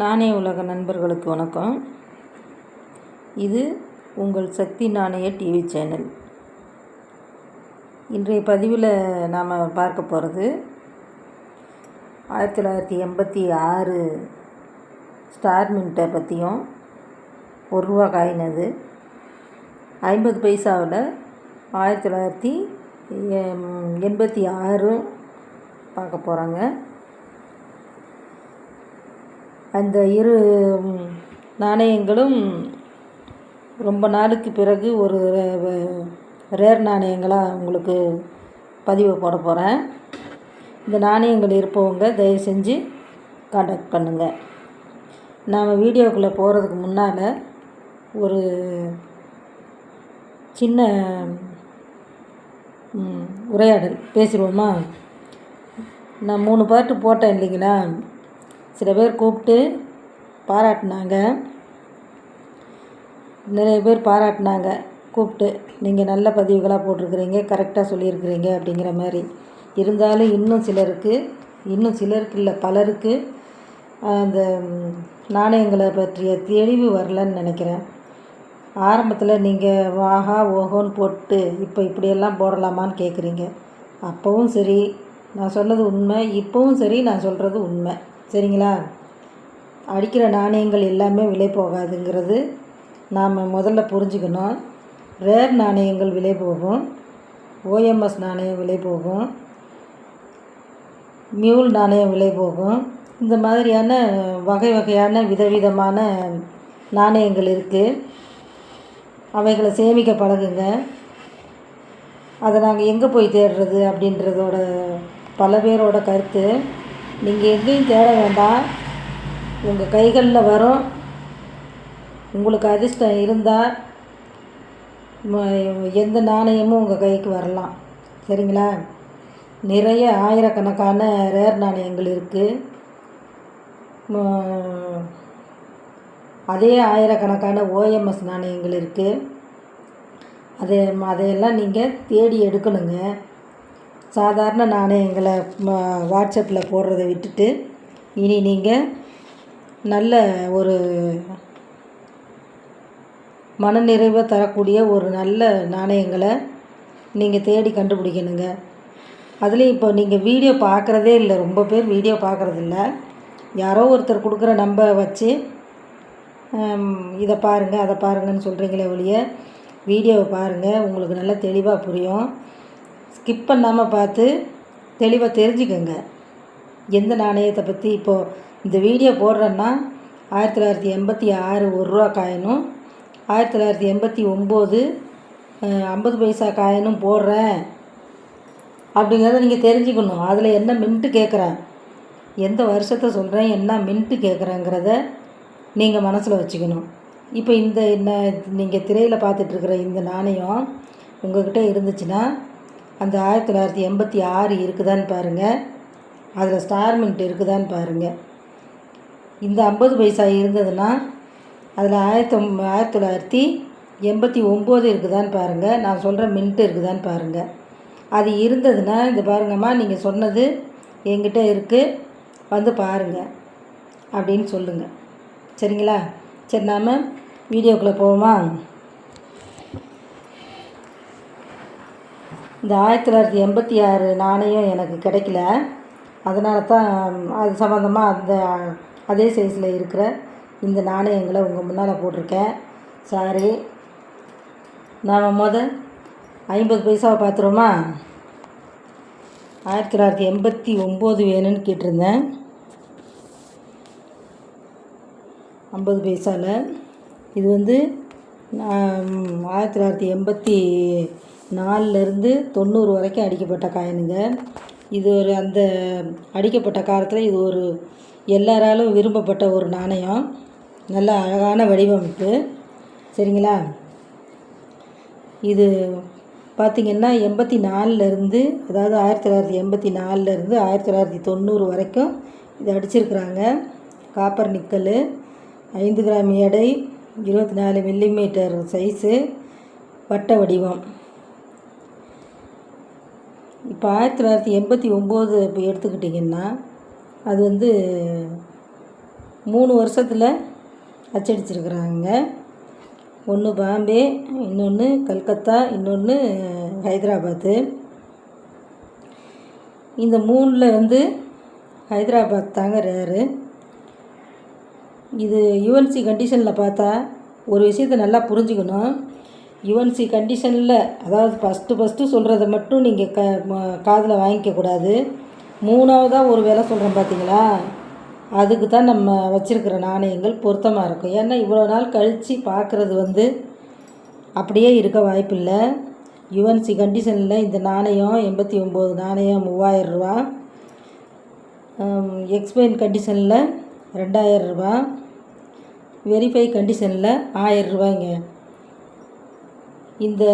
நாணய உலக நண்பர்களுக்கு வணக்கம். இது உங்கள் சக்தி நாணய டிவி சேனல். இன்றைய பதிவில் நாம் பார்க்க போகிறது ஆயிரத்தி தொள்ளாயிரத்தி எண்பத்தி ஆறு ஸ்டார் மின்ட்டை பற்றியும் ஒரு ரூபா காயினது. ஐம்பது பைசாவில் ஆயிரத்தி தொள்ளாயிரத்தி எண்பத்தி ஆறும் பார்க்க போகிறாங்க அந்த இரு நாணயங்களும் ரொம்ப நாளுக்கு பிறகு ஒரு ரேர் நாணயங்களாக உங்களுக்கு பதிவு போட போகிறேன் இந்த நாணயங்கள் இருப்பவங்க தயவு செஞ்சு காண்டாக்ட் பண்ணுங்கள் நாம் வீடியோக்குள்ளே போகிறதுக்கு முன்னால் ஒரு சின்ன உரையாடல் பேசிடுவோமா நான் மூணு பாட்டு போட்டேன் இல்லைங்களா? சில பேர் கூப்பிட்டு பாராட்டினாங்க. நிறைய பேர் பாராட்டினாங்க. கூப்பிட்டு நீங்கள் நல்ல பதிவுகளாக போட்டிருக்கிறீங்க கரெக்டாக சொல்லியிருக்கிறீங்க அப்படிங்கிற மாதிரி. இருந்தாலும் இன்னும் சிலருக்கு இன்னும் சிலருக்கு இல்லை பலருக்கு அந்த நாணயங்களை பற்றிய தெளிவு வரலன்னு நினைக்கிறேன். ஆரம்பத்தில் நீங்கள் வாஹா ஓஹோன்னு போட்டு இப்போ இப்படியெல்லாம் போடலாமான்னு கேட்குறீங்க அப்போவும் சரி நான் சொன்னது உண்மை இப்போவும் சரி நான் சொல்கிறது உண்மை. சரிங்களா? அடிக்கிற நாணயங்கள் எல்லாமே விலை போகாதுங்கிறது நாம் முதல்ல புரிஞ்சுக்கணும். ரேர் நாணயங்கள் விலை போகும். ஓஎம்எஸ் நாணயம் விலை போகும். மியூல் நாணயம் விலை போகும். இந்த மாதிரியான வகை வகையான விதவிதமான நாணயங்கள் இருக்குது அவைகளை சேமிக்க பழகுங்க. அதை நாங்கள் எங்கே போய் தேடுறது அப்படின்றதோட பல பேரோட கருத்து. நீங்கள் எங்கேயும் தேட வேண்டாம். உங்கள் கைகளில் வரும். உங்களுக்கு அதிர்ஷ்டம் இருந்தால் எந்த நாணயமும் உங்கள் கைக்கு வரலாம். சரிங்களா? நிறைய ஆயிரக்கணக்கான ரேர் நாணயங்கள் இருக்குது அதே ஆயிரக்கணக்கான ஓஎம்எஸ் நாணயங்கள் இருக்குது அதை அதையெல்லாம் நீங்கள் தேடி எடுக்கணுங்க. சாதாரண நாணயங்களை வாட்ஸ்அப்பில் போடுறதை விட்டுட்டு இனி நீங்கள் நல்ல ஒரு மனநிறைவை தரக்கூடிய ஒரு நல்ல நாணயங்களை நீங்கள் தேடி கண்டுபிடிக்கணுங்க. அதுலேயும் இப்போ நீங்கள் வீடியோ பார்க்குறதே இல்லை ரொம்ப பேர் வீடியோ பார்க்குறதில்ல யாரோ ஒருத்தர் கொடுக்குற நம்பரை வச்சு இதை பாருங்கள் அதை பாருங்கன்னு சொல்கிறீங்களே ஒழிய வீடியோவை பாருங்கள் உங்களுக்கு நல்லா தெளிவாக புரியும். ஸ்கிப் பண்ணாமல் பார்த்து தெளிவாக தெரிஞ்சுக்கோங்க. எந்த நாணயத்தை பற்றி இப்போது இந்த வீடியோ போடுறேன்னா ஆயிரத்தி தொள்ளாயிரத்தி எண்பத்தி ஆறு ஒரு ரூபா காயினும் ஆயிரத்தி தொள்ளாயிரத்தி எண்பத்தி ஒம்பது ஐம்பது பைசா காயினும் போடுறேன். அப்படிங்கிறத நீங்கள் தெரிஞ்சுக்கணும். அதில் என்ன மின்ட்டு கேட்குறேன் எந்த வருஷத்தை சொல்கிறேன் என்ன மின்ட்டு கேட்குறேங்கிறத நீங்கள் மனசில் வச்சுக்கணும். இப்போ இந்த என்ன நீங்கள் திரையில் பார்த்துட்ருக்குற இந்த நாணயம் உங்கள்கிட்ட இருந்துச்சுன்னா அந்த ஆயிரத்தி தொள்ளாயிரத்தி எண்பத்தி ஆறு இருக்குதான்னு பாருங்கள் அதில் ஸ்டார் மின்ட் இருக்குதான்னு பாருங்கள் இந்த ஐம்பது பைசா இருந்ததுன்னா அதில் ஆயிரத்தி ஆயிரத்தி தொள்ளாயிரத்தி எண்பத்தி ஒம்பது இருக்குதான்னு பாருங்கள் நான் சொல்கிற மின்ட்டு இருக்குதான்னு பாருங்கள் அது இருந்ததுன்னா இந்த பாருங்கம்மா நீங்கள் சொன்னது என்கிட்ட இருக்குது வந்து பாருங்கள் அப்படின்னு சொல்லுங்கள் சரிங்களா? சரி நாம் வீடியோக்குள்ளே போவோமா? இந்த ஆயிரத்தி தொள்ளாயிரத்தி எண்பத்தி ஆறு நாணயம் எனக்கு கிடைக்கல. அதனால தான் அது சம்மந்தமாக அந்த அதே சைஸில் இருக்கிற இந்த நாணயங்களை உங்கள் முன்னால் போட்டிருக்கேன். சாரி நாம் முத ஐம்பது பைசாவை பார்த்துருவோமா? ஆயிரத்தி தொள்ளாயிரத்தி எண்பத்தி ஒம்பது வேணும்னு கேட்டிருந்தேன். ஐம்பது பைசாவில் இது வந்து நான் ஆயிரத்தி தொள்ளாயிரத்தி எண்பத்தி நாலுலேருந்து தொண்ணூறு வரைக்கும் அடிக்கப்பட்ட காயினுங்க. இது ஒரு அந்த அடிக்கப்பட்ட காலத்தில் இது ஒரு எல்லாராலும் விரும்பப்பட்ட ஒரு நாணயம். நல்ல அழகான வடிவமைப்பு. சரிங்களா? இது பார்த்திங்கன்னா எண்பத்தி நாலுலேருந்து அதாவது ஆயிரத்தி தொள்ளாயிரத்தி எண்பத்தி நாலுலேருந்து ஆயிரத்தி தொள்ளாயிரத்தி தொண்ணூறு வரைக்கும் இது அடிச்சிருக்கிறாங்க. காப்பர் நிக்கல் ஐந்து கிராம் எடை இருபத்தி நாலு மில்லிமீட்டர் சைஸு வட்ட வடிவம். இப்போ ஆயிரத்தி தொள்ளாயிரத்தி எண்பத்தி ஒம்பது இப்போ எடுத்துக்கிட்டிங்கன்னா அது வந்து மூணு வருஷத்தில் அச்சடிச்சிருக்கிறாங்க. ஒன்று பாம்பே இன்னொன்று கல்கத்தா இன்னொன்று ஹைதராபாத்து. இந்த மூணில் வந்து ஹைதராபாத் தாங்க ரேரு இது யுஎன்சி கண்டிஷனில் பார்த்தா ஒரு விஷயத்தை நல்லா புரிஞ்சுக்கணும். யுஎன்சி கண்டிஷனில் அதாவது ஃபஸ்ட்டு ஃபஸ்ட்டு சொல்கிறத மட்டும் நீங்கள் க காதில் வாங்கிக்கக்கூடாது. மூணாவதாக ஒரு வேலை சொல்கிறேன் பார்த்தீங்களா அதுக்கு தான் நம்ம வச்சுருக்கிற நாணயங்கள் பொருத்தமாக இருக்கும். ஏன்னா இவ்வளோ நாள் கழித்து பார்க்குறது வந்து அப்படியே இருக்க வாய்ப்பில்லை. யுஎன்சி கண்டிஷனில் இந்த நாணயம் எண்பத்தி ஒம்பது நாணயம் மூவாயிரம் ரூபா. எக்ஸ்பைன் கண்டிஷனில் ரெண்டாயிரம் ரூபா. வெரிஃபை கண்டிஷனில் ஆயிரரூபாய்ங்க இந்த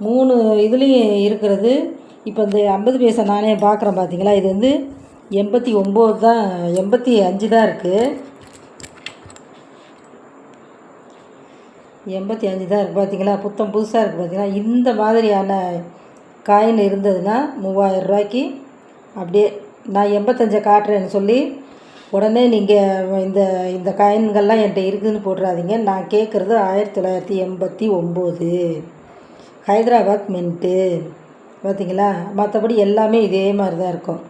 மூணு இதுலேயும் இருக்கிறது. இப்போ இந்த ஐம்பது பைசா நாணயம் பார்க்குறேன் பார்த்தீங்களா இது வந்து எண்பத்தி ஒம்பது தான் எண்பத்தி அஞ்சு தான் இருக்குது எண்பத்தி அஞ்சு தான் இருக்குது பார்த்தீங்களா புத்தம் புதுசாக இருக்குது பார்த்தீங்களா இந்த மாதிரியான காயின் இருந்ததுன்னா மூவாயிரம் ரூபாய்க்கு அப்படியே நான் எண்பத்தஞ்சை காட்டுறேன்னு சொல்லி உடனே நீங்கள் இந்த இந்த காயின்கள்லாம் என்கிட்ட இருக்குதுன்னு போடுறாதீங்க நான் கேட்குறது ஆயிரத்தி தொள்ளாயிரத்தி எண்பத்தி ஒம்பது. ஹைதராபாத் மின்ட்டு. பார்த்தீங்களா மற்றபடி எல்லாமே இதே மாதிரி தான் இருக்கும்.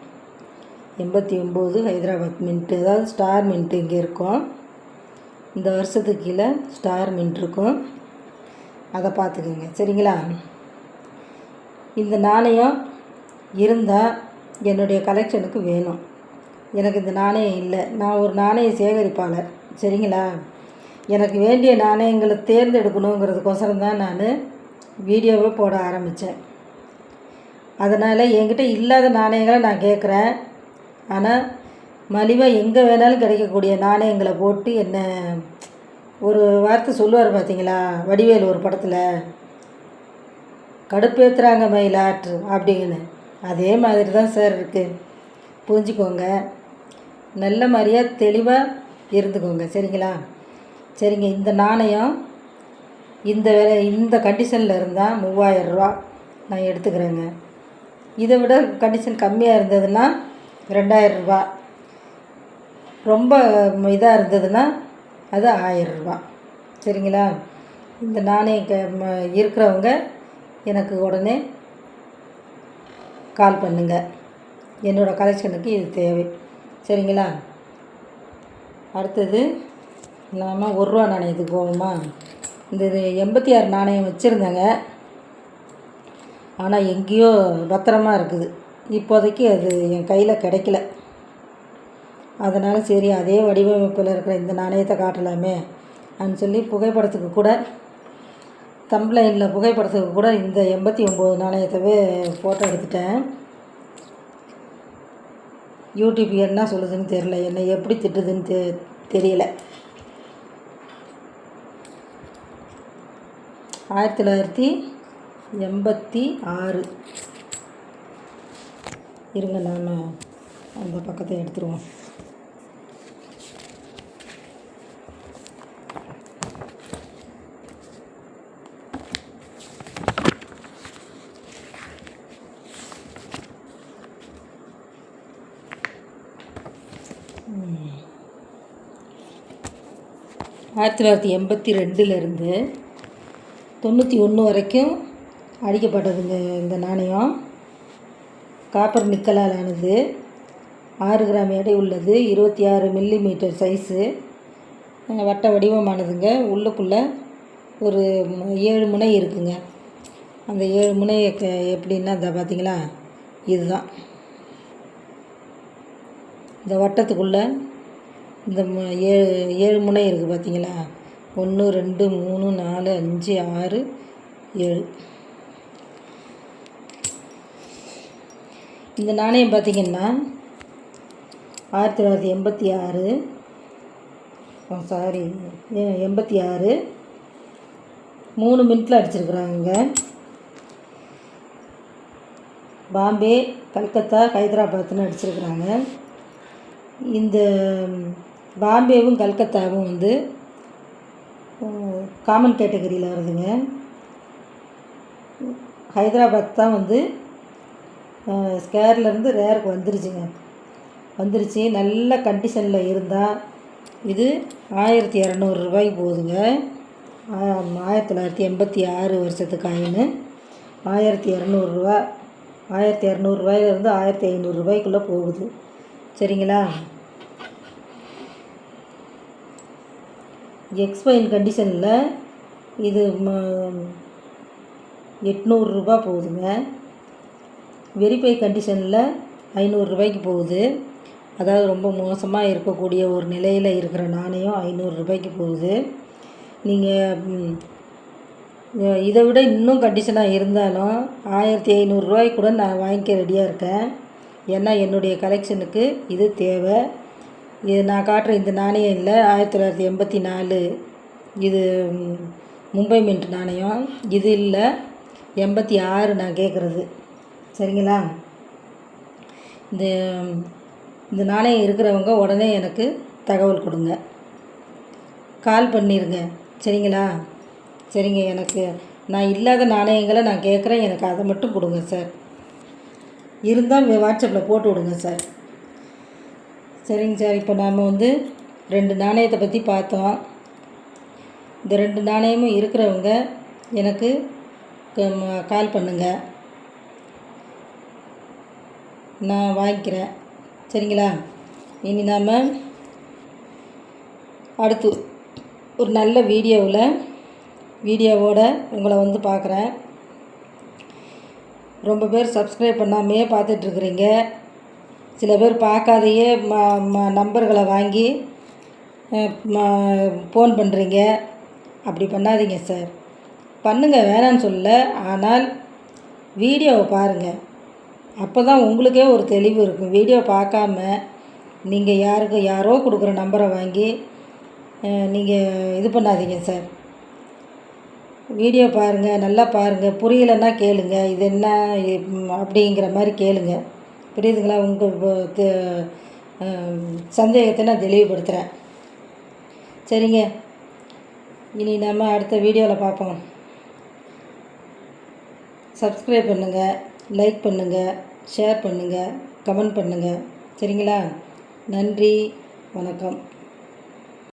எண்பத்தி ஒம்பது ஹைதராபாத் மின்ட்டு. அதாவது ஸ்டார் மின்ட்டு இங்கே இருக்கும். இந்த வருஷத்துக்கு கீழே ஸ்டார் மின்ட் இருக்கும். அதை பார்த்துக்கோங்க. சரிங்களா? இந்த நாணயம் இருந்தால் என்னுடைய கலெக்ஷனுக்கு வேணும். எனக்கு இந்த நாணயம் இல்லை. நான் ஒரு நாணய சேகரிப்பாளர். சரிங்களா? எனக்கு வேண்டிய நாணயங்களை தேர்ந்தெடுக்கணுங்கிறதுக்கோசரம் தான் நான் வீடியோவை போட ஆரம்பித்தேன். அதனால் என்கிட்ட இல்லாத நாணயங்களை நான் கேட்குறேன். ஆனால் மலிவாக எங்கே வேணாலும் கிடைக்கக்கூடிய நாணயங்களை போட்டு என்ன ஒரு வார்த்தை சொல்லுவார் பார்த்தீங்களா? வடிவேல் ஒரு படத்தில் கடுப்பேற்றுறாங்க மயிலாற்று அப்படின்னு அதே மாதிரி தான் சார் இருக்குது புரிஞ்சுக்கோங்க. நல்ல மாதிரியாக தெளிவாக இருந்துக்கோங்க. சரிங்களா? சரிங்க. இந்த நாணயம் இந்த விலை இந்த கண்டிஷனில் இருந்தால் மூவாயிரம் ரூபா நான் எடுத்துக்கிறேங்க. இதை விட கண்டிஷன் கம்மியாக இருந்ததுன்னா ரெண்டாயிரம் ரூபா. ரொம்ப இதாக இருந்ததுன்னா அது ஆயிரம் ரூபா. சரிங்களா? இந்த நாணயம் க இருக்கிறவங்க எனக்கு உடனே கால் பண்ணுங்க. என்னோடய கலெக்ஷனுக்கு இது தேவை. சரிங்களா? அடுத்தது நாம ஒரு ரூபா நாணயத்துக்கு போவோமா? இந்த இது எண்பத்தி ஆறு நாணயம் வச்சுருந்தேங்க. ஆனால் எங்கேயோ பத்திரமா இருக்குது. இப்போதைக்கு அது என் கையில் கிடைக்கல. அதனால் சரி அதே வடிவமைப்பில் இருக்கிற இந்த நாணயத்தை காட்டலாமே அப்படின்னு சொல்லி புகைப்படத்துக்கு கூட தம்ப்லைனில் புகைப்படத்துக்கு கூட இந்த எண்பத்தி ஒம்பது நாணயத்தவே ஃபோட்டோ எடுத்துட்டேன். யூடியூப் என்ன சொல்லுதுன்னு தெரில என்னை எப்படி திட்டுதுன்னு தெ தெரியல. ஆயிரத்தி தொள்ளாயிரத்தி எண்பத்தி ஆறு. இருங்க நான் அந்த பக்கத்தை எடுத்துருவோம். ஆயிரத்தி தொள்ளாயிரத்தி எண்பத்தி ரெண்டுலேருந்து தொண்ணூற்றி ஒன்று வரைக்கும் அடிக்கப்பட்டதுங்க இந்த நாணயம். காப்பர் நிக்கலால் ஆனது ஆறு கிராம் எடை உள்ளது இருபத்தி ஆறு மில்லி மீட்டர் சைஸு வட்ட வடிவமானதுங்க. உள்ளுக்குள்ளே ஒரு ஏழு முனை இருக்குங்க. அந்த ஏழு முனை க- எப்படின்னா இந்த பார்த்தீங்களா இதுதான். இந்த வட்டத்துக்குள்ளே இந்த ஏழு ஏழு முனை இருக்குது பார்த்தீங்களா ஒன்று ரெண்டு மூணு நாலு அஞ்சு ஆறு ஏழு. இந்த நாணயம் பார்த்தீங்கன்னா ஆயிரத்தி தொள்ளாயிரத்தி எண்பத்தி ஆறு சாரி எண்பத்தி ஆறு. மூணு மினிட்டில் அடிச்சிருக்கிறாங்க. பாம்பே கல்கத்தா ஹைதராபாத்னு அடிச்சிருக்கிறாங்க. இந்த பாம்பேவும் கல்கத்தாவும் வந்து காமன் கேட்டகரியில் வருதுங்க. ஹைதராபாத் தான் வந்து ஸ்கேர்லேருந்து ரேருக்கு வந்துருச்சுங்க. வந்துருச்சு. நல்ல கண்டிஷனில் இருந்தால் இது ஆயிரத்தி இரநூறுபாய் போகுதுங்க ஆயிரத்தி தொள்ளாயிரத்தி எண்பத்தி ஆறு வருஷத்துக்கு காயின் ஆயிரத்தி இரநூறுவா ஆயிரத்தி இரநூறுவாயிலேருந்து ஆயிரத்தி ஐநூறுரூபாய்க்குள்ளே போகுது. சரிங்களா? எக்ஸ்பைன் கண்டிஷனில் இது எட்நூறுரூபா போகுதுங்க. வெரிஃபை கண்டிஷனில் ஐநூறுரூபாய்க்கு போகுது. அதாவது ரொம்ப மோசமாக இருக்கக்கூடிய ஒரு நிலையில் இருக்கிற நாணயம் ஐநூறுரூபாய்க்கு போகுது. நீங்கள் இதை விட இன்னும் கண்டிஷனாக இருந்தாலும் ஆயிரத்தி ஐநூறுரூவாய்க்கு கூட நான் வாங்கிக்க ரெடியாக இருக்கேன். ஏன்னா என்னுடைய கலெக்ஷனுக்கு இது தேவை. இது நான் காட்டுற இந்த நாணயம் இல்லை. ஆயிரத்தி தொள்ளாயிரத்தி எண்பத்தி நாலு. இது மும்பை மின்ட் நாணயம். இது இல்லை. எண்பத்தி ஆறு நான் கேட்குறது. சரிங்களா? இந்த இந்த நாணயம் இருக்கிறவங்க உடனே எனக்கு தகவல் கொடுங்க. கால் பண்ணிடுங்க சரிங்களா? சரிங்க எனக்கு நான் இல்லாத நாணயங்களை நான் கேட்குறேன். எனக்கு அதை மட்டும் கொடுங்க சார். இருந்தால் வாட்ஸ்அப்பில் போட்டு விடுங்க சார். சரிங்க சார் இப்போ நாம் வந்து ரெண்டு நாணயத்தை பற்றி பார்த்தோம். இந்த ரெண்டு நாணயமும் இருக்கிறவங்க எனக்கு க- கால் பண்ணுங்கள் நான் வாங்கிக்கிறேன். சரிங்களா? இனி நாம் அடுத்து ஒரு நல்ல வீடியோவில் வீடியோவோட உங்களை வந்து பார்க்குறேன். ரொம்ப பேர் சப்ஸ்கிரைப் பண்ணாமையே பார்த்துட்ருக்குறீங்க சில பேர் பார்க்காதையே ம ம நம்பர்களை வாங்கி ஃபோன் பண்ணுறீங்க அப்படி பண்ணாதீங்க சார் பண்ணுங்கள் வேணான்னு சொல்ல ஆனால் வீடியோவை பாருங்கள் அப்போ தான் உங்களுக்கே ஒரு தெளிவு இருக்கும். வீடியோ பார்க்காம நீங்கள் யாருக்கு யாரோ கொடுக்குற நம்பரை வாங்கி நீங்கள் இது பண்ணாதீங்க சார் வீடியோ பாருங்கள் நல்லா பாருங்கள் புரியலைன்னா கேளுங்க. இது என்ன அப்படிங்கிற மாதிரி கேளுங்கள் புரியுதுங்களா? உங்கள் சந்தேகத்தை நான் தெளிவுபடுத்துகிறேன் சரிங்க. இனி நம்ம அடுத்த வீடியோவில் பார்ப்போம் சப்ஸ்கிரைப் பண்ணுங்கள் லைக் பண்ணுங்கள் ஷேர் பண்ணுங்கள் கமெண்ட் பண்ணுங்கள் சரிங்களா? நன்றி வணக்கம்.